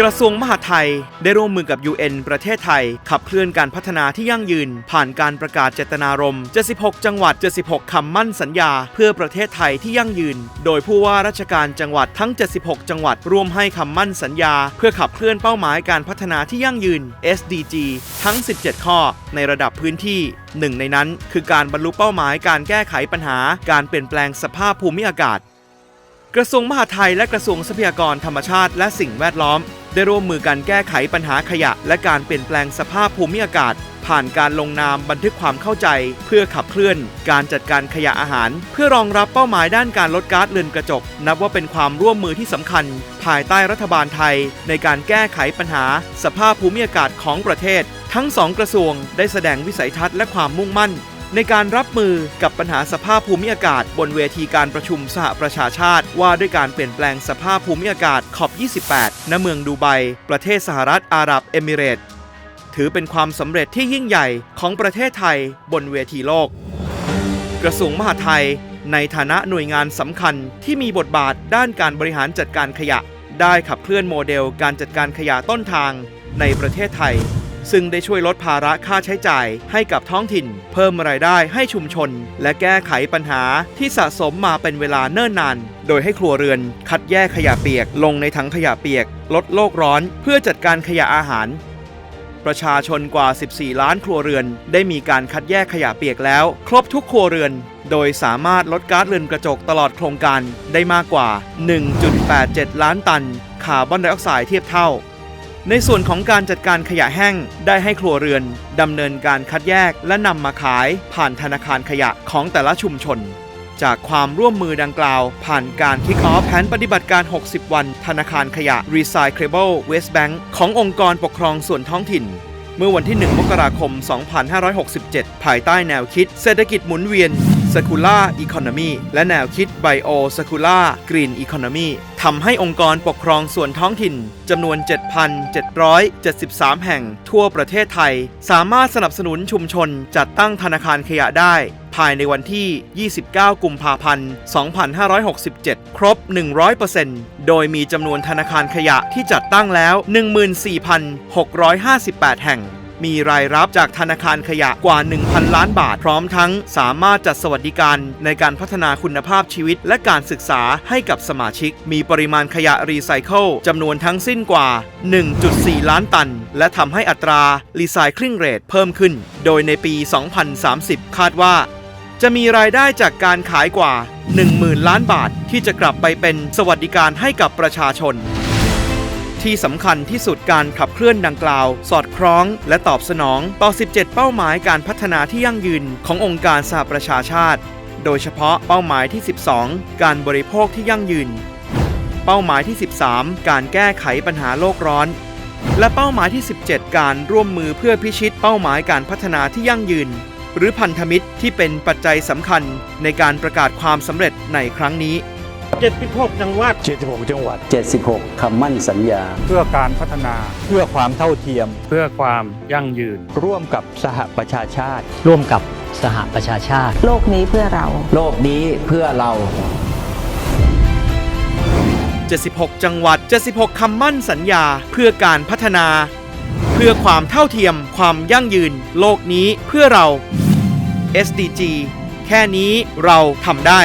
กระทรวงมหาดไทยได้ร่วมมือกับ UN ประเทศไทย ขับเคลื่อนการพัฒนาที่ยั่งยืน ผ่านการประกาศเจตนารมณ์ 76 จังหวัด 76 คำมั่นสัญญา เพื่อประเทศไทยที่ยั่งยืน โดยผู้ว่าราชการจังหวัดทั้ง 76 จังหวัดร่วมให้คำมั่นสัญญา เพื่อขับเคลื่อนเป้าหมายการพัฒนาที่ยั่งยืน SDG ทั้ง 17 ข้อ ในระดับพื้นที่หนึ่งในนั้น คือการบรรลุเป้าหมายการแก้ไขปัญหา การเปลี่ยนแปลงสภาพภูมิอากาศ กระทรวงมหาดไทยและกระทรวงทรัพยากรธรรมชาติและสิ่งแวดล้อม ได้ร่วมมือกันแก้ไขปัญหาขยะ และการเปลี่ยนแปลงสภาพภูมิอากาศ ผ่านการลงนามบันทึกความเข้าใจ เพื่อขับเคลื่อน การจัดการขยะอาหาร เพื่อรองรับเป้าหมายด้านการลดก๊าซเรือนกระจก นับว่าเป็นความร่วมมือที่สำคัญ ภายใต้รัฐบาลไทย ในการแก้ไขปัญหา สภาพภูมิอากาศของประเทศ ทั้งสองกระทรวงได้แสดงวิสัยทัศน์และความมุ่งมั่น ในการรับมือกับปัญหาสภาพภูมิอากาศ บนเวทีการประชุมสหประชาชาติ ว่าด้วยการเปลี่ยนแปลงสภาพภูมิอากาศขอบ 28 ณ เมืองดูไบ ประเทศสหรัฐอาหรับเอมิเรต์ถือเป็นความสำเร็จที่ยิ่งใหญ่ของประเทศไทยบนเวทีโลก กระทรวงมหาดไทย ในฐานะหน่วยงานสำคัญที่มีบทบาทด้านการบริหารจัดการขยะ ได้ขับเคลื่อนโมเดลการจัดการขยะต้นทางในประเทศไทย ซึ่งได้ช่วยลดภาระค่าใช้จ่ายให้กับท้องถิ่น เพิ่มรายได้ให้ชุมชน และแก้ไขปัญหาที่สะสมมาเป็นเวลาเนิ่นนาน โดยให้ครัวเรือน คัดแยกขยะเปียก ลงในถังขยะเปียก ลดโลกร้อน เพื่อจัดการขยะอาหาร ประชาชนกว่า 14 ล้านครัวเรือน ได้มีการคัดแยกขยะเปียกแล้ว ครบทุกครัวเรือน โดยสามารถลดก๊าซเรือนกระจกตลอดโครงการได้มากกว่า 1.87 ล้านตัน คาร์บอนไดออกไซด์เทียบเท่า ในส่วนของการจัดการขยะแห้งได้ให้ครัวเรือนดำเนินการคัดแยกและนำมาขายผ่านธนาคารขยะของแต่ละชุมชน จากความร่วมมือดังกล่าว ผ่านการคิกออฟแผนปฏิบัติการ 60 วัน ธนาคารขยะ Recyclable Waste Bank ขององค์กรปกครองส่วนท้องถิ่น เมื่อวันที่ 1 มกราคม 2567 ภายใต้แนวคิด เศรษฐกิจหมุนเวียน Circular Economy และแนวคิด Bio Circular Green Economy ทำให้องค์กรปกครองส่วนท้องถิ่นจำนวน 7,773 แห่งทั่วประเทศไทย สามารถสนับสนุนชุมชนจัดตั้งธนาคารขยะได้ภายในวันที่ 29 กุมภาพันธ์ 2567 ครบ 100%โดยมีจำนวนธนาคารขยะที่จัดตั้งแล้ว 14,658 แห่ง มีรายรับจากธนาคารขยะกว่า 1,000 ล้านบาท พร้อมทั้งสามารถจัดสวัสดิการในการพัฒนาคุณภาพชีวิต และการศึกษาให้กับสมาชิก มีปริมาณขยะรีไซเคิลจำนวนทั้งสิ้นกว่า 1.4 ล้านตัน และทำให้อัตรารีไซคลิงเรทเพิ่มขึ้น โดยในปี 2030 คาดว่าจะมีรายได้จากการขายกว่า 10,000 ล้านบาทที่จะกลับไปเป็นสวัสดิการให้กับประชาชน ที่สำคัญที่สุดการขับเคลื่อนดังกล่าว สอดคล้อง และตอบสนองต่อ 17 เป้าหมายการพัฒนาที่ยั่งยืนขององค์การสหประชาชาติ โดยเฉพาะเป้าหมายที่ 12 การบริโภคที่ยั่งยืน เป้าหมายที่ 13 การแก้ไขปัญหาโลกร้อน และเป้าหมายที่ 17 การร่วมมือเพื่อพิชิตเป้าหมายการพัฒนาที่ยั่งยืน หรือพันธมิตรที่เป็นปัจจัยสำคัญในการประกาศความสำเร็จในครั้งนี้ 76 จังหวัด 76 จังหวัด 76 คำมั่นสัญญา เพื่อการพัฒนา เพื่อความเท่าเทียม เพื่อความยั่งยืน ร่วมกับสหประชาชาติ ร่วมกับสหประชาชาติ โลกนี้เพื่อเรา โลกนี้เพื่อเรา 76 จังหวัด 76 คำมั่นสัญญา เพื่อการพัฒนา เพื่อความเท่าเทียม ความยั่งยืน โลกนี้เพื่อเรา SDG แค่นี้เราทำได้